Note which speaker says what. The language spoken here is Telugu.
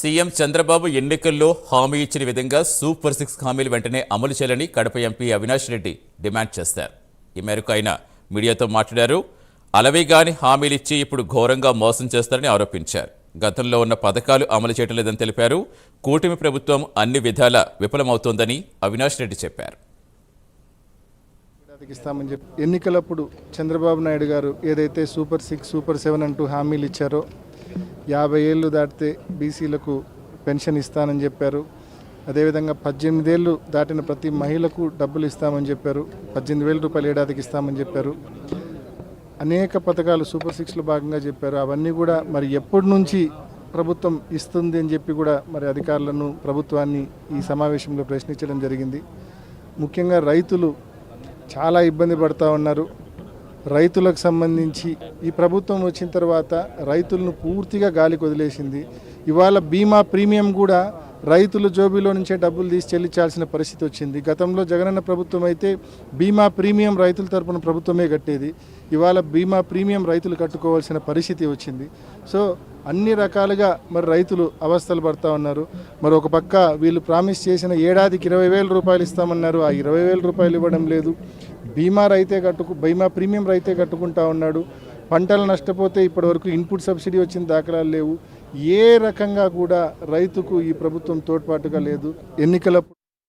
Speaker 1: సీఎం చంద్రబాబు ఎన్నికల్లో హామీ ఇచ్చిన విధంగా సూపర్ సిక్స్ హామీలు వెంటనే అమలు చేయాలని కడప ఎంపీ అవినాష్ రెడ్డి డిమాండ్ చేశారు ఈ మేరకు ఆయన మీడియాతో మాట్లాడారు. అలవిగాని హామీలు ఇచ్చి ఇప్పుడు ఘోరంగా మోసం చేస్తారని ఆరోపించారు. గతంలో ఉన్న పథకాలు అమలు చేయడం లేదని తెలిపారు. కూటమి ప్రభుత్వం అన్ని విధాల విఫలమవుతోందని అవినాష్ రెడ్డి చెప్పారు.
Speaker 2: ఇస్తామని చెప్పి ఎన్నికలప్పుడు చంద్రబాబు నాయుడు గారు ఏదైతే సూపర్ సిక్స్ సూపర్ సెవెన్ అంటూ హామీలు ఇచ్చారో యాభై ఏళ్ళు దాటితే బీసీలకు పెన్షన్ ఇస్తానని చెప్పారు. అదేవిధంగా పద్దెనిమిదేళ్ళు దాటిన ప్రతి మహిళకు డబ్బులు ఇస్తామని చెప్పారు. పద్దెనిమిది వేల రూపాయలు ఏడాదికి ఇస్తామని చెప్పారు. అనేక పథకాలు సూపర్ సిక్స్లో భాగంగా చెప్పారు. అవన్నీ కూడా మరి ఎప్పటి నుంచి ప్రభుత్వం ఇస్తుంది అని చెప్పి కూడా మరి అధికారులను ప్రభుత్వాన్ని ఈ సమావేశంలో ప్రశ్నించడం జరిగింది. ముఖ్యంగా రైతులు చాలా ఇబ్బంది పడుతూ ఉన్నారు. రైతులకు సంబంధించి ఈ ప్రభుత్వం వచ్చిన తర్వాత రైతులను పూర్తిగా గాలికి వదిలేసింది. ఇవాళ బీమా ప్రీమియం కూడా రైతుల జోబీలో నుంచే డబ్బులు తీసి చెల్లించాల్సిన పరిస్థితి వచ్చింది. గతంలో జగనన్న ప్రభుత్వం అయితే బీమా ప్రీమియం రైతుల తరపున ప్రభుత్వమే కట్టేది. ఇవాళ బీమా ప్రీమియం రైతులు కట్టుకోవాల్సిన పరిస్థితి వచ్చింది. సో అన్ని రకాలుగా మరి రైతులు అవస్థలు పడతా ఉన్నారు. మరి ఒక పక్క వీళ్ళు ప్రామిస్ చేసిన ఏడాదికి ఇరవై వేల రూపాయలు ఇస్తామన్నారు. ఆ ఇరవై వేల రూపాయలు ఇవ్వడం లేదు. బీమా రైతే కట్టుకు బీమా ప్రీమియం రైతే కట్టుకుంటా ఉన్నాడు. పంటలు నష్టపోతే ఇప్పటివరకు ఇన్పుట్ సబ్సిడీ వచ్చిన దాఖలాలు లేవు. ఏ రకంగా కూడా రైతుకు ఈ ప్రభుత్వం తోడ్పాటుగా లేదు. ఎన్నికల